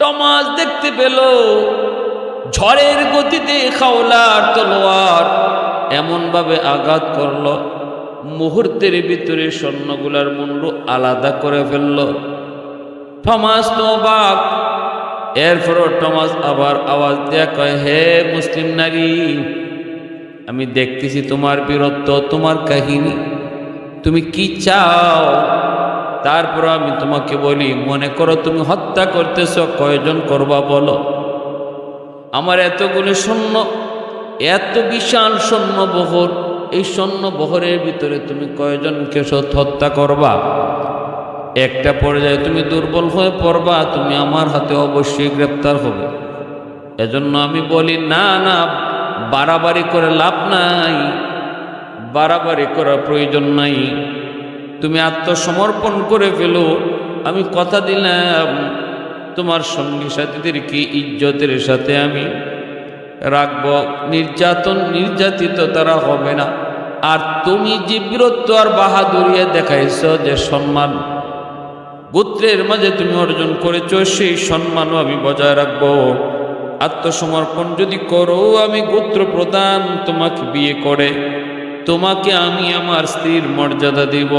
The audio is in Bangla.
টমাস দেখতে পেল ঝড়ের গতিতে খাওলার তলোয়ার এমনভাবে আঘাত করল। মুহূর্তের ভিতরে স্বর্ণগুলার মুন্ড আলাদা করে ফেলল। থমাস তো বাক এরপরও টমাস আবার আওয়াজ দেয়া কয়, হে মুসলিম নারী, আমি দেখতেছি তোমার বীরত্ব, তোমার কাহিনী। তুমি কি চাও তারপর আমি তোমাকে বলি, মনে করো তুমি হত্যা করতেছ, কয়জন করবা বলো? আমার এতগুলো সৈন্য, এত বিশাল বহর এই বহরের ভিতরে তুমি কয়জনকে হত্যা করবা? একটা পর্যায়ে তুমি দুর্বল হয়ে পড়বা, তুমি আমার হাতে অবশ্যই গ্রেপ্তার হবে। এজন্য আমি বলি, না না, বাড়াবাড়ি করে লাভ নাই, বাড়াবাড়ি করার প্রয়োজন নাই। তুমি আত্মসমর্পণ করে ফেলো। আমি কথা দিলাম, তোমার সঙ্গী সাথীদেরকে ইজ্জতের সাথে আমি রাখব? নির্যাতন, নির্যাতিত তারা হবে না। আর তুমি যে বীরত্ব আর বাহাদুরিয়া দেখাইছ যে সম্মান, গোত্রের মাঝে তুমি অর্জন করেছ, সেই সম্মানও আমি বজায় রাখব। আত্মসমর্পণ যদি করো, আমি গোত্র প্রদান তোমাকে বিয়ে করে। তোমাকে আমি আমার স্ত্রীর মর্যাদা দিব।